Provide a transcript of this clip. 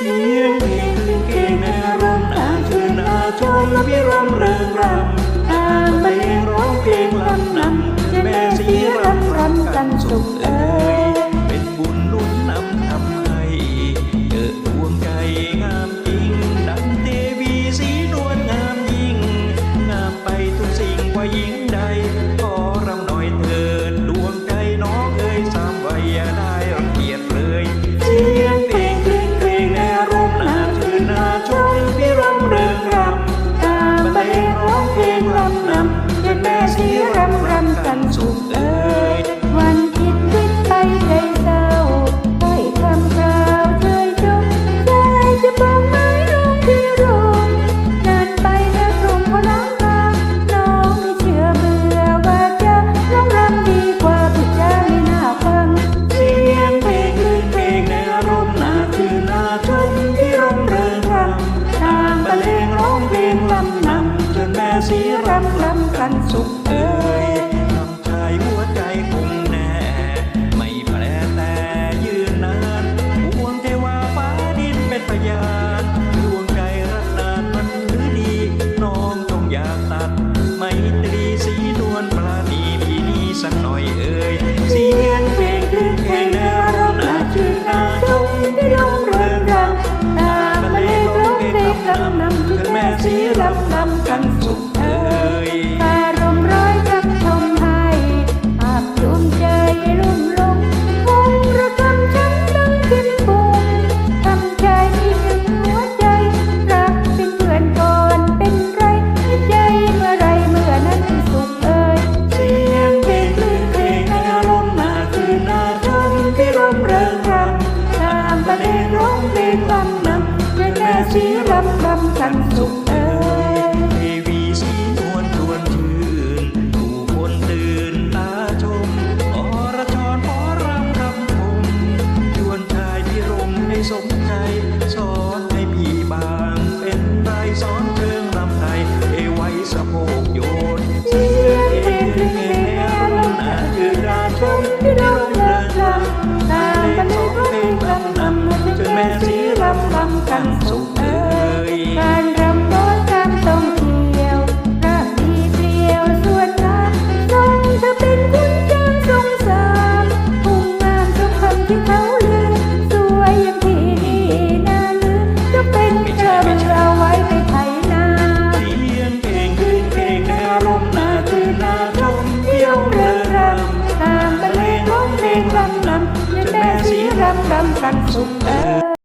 สียงเพลงคืนเก่งในรมอางคืนอาชมและพิรำเริงรำตามเพลงร้องเพลงลำนำแม่สีรำรำกันสุขเอ nothing left. ีรำลำกันสุขเอ่ยทำชายหัวใจคงแน่ ไม่แปรแต่ยืนนานพวงเทวาฟ้าดินเป็นพยานดวงใจรักนานมันหรือดี น้องต้องอยากตัด ไม่ตรีสีนวลปราดีพี่นี้สักหน่อยเอ่ย มาเลร้องเพลงลำนำเป็นแม่สีรำรำกันสุขเอ๋ยเทวีสีนวลชวนชื่นผู้คนตื่นตาชมอรชรขรำรำคงชวนชายที่รมให้สมใจ สอนให้พี่บางเป็นไรสอนเธอ งรำรำแม่สีรำรำกันสุขเออ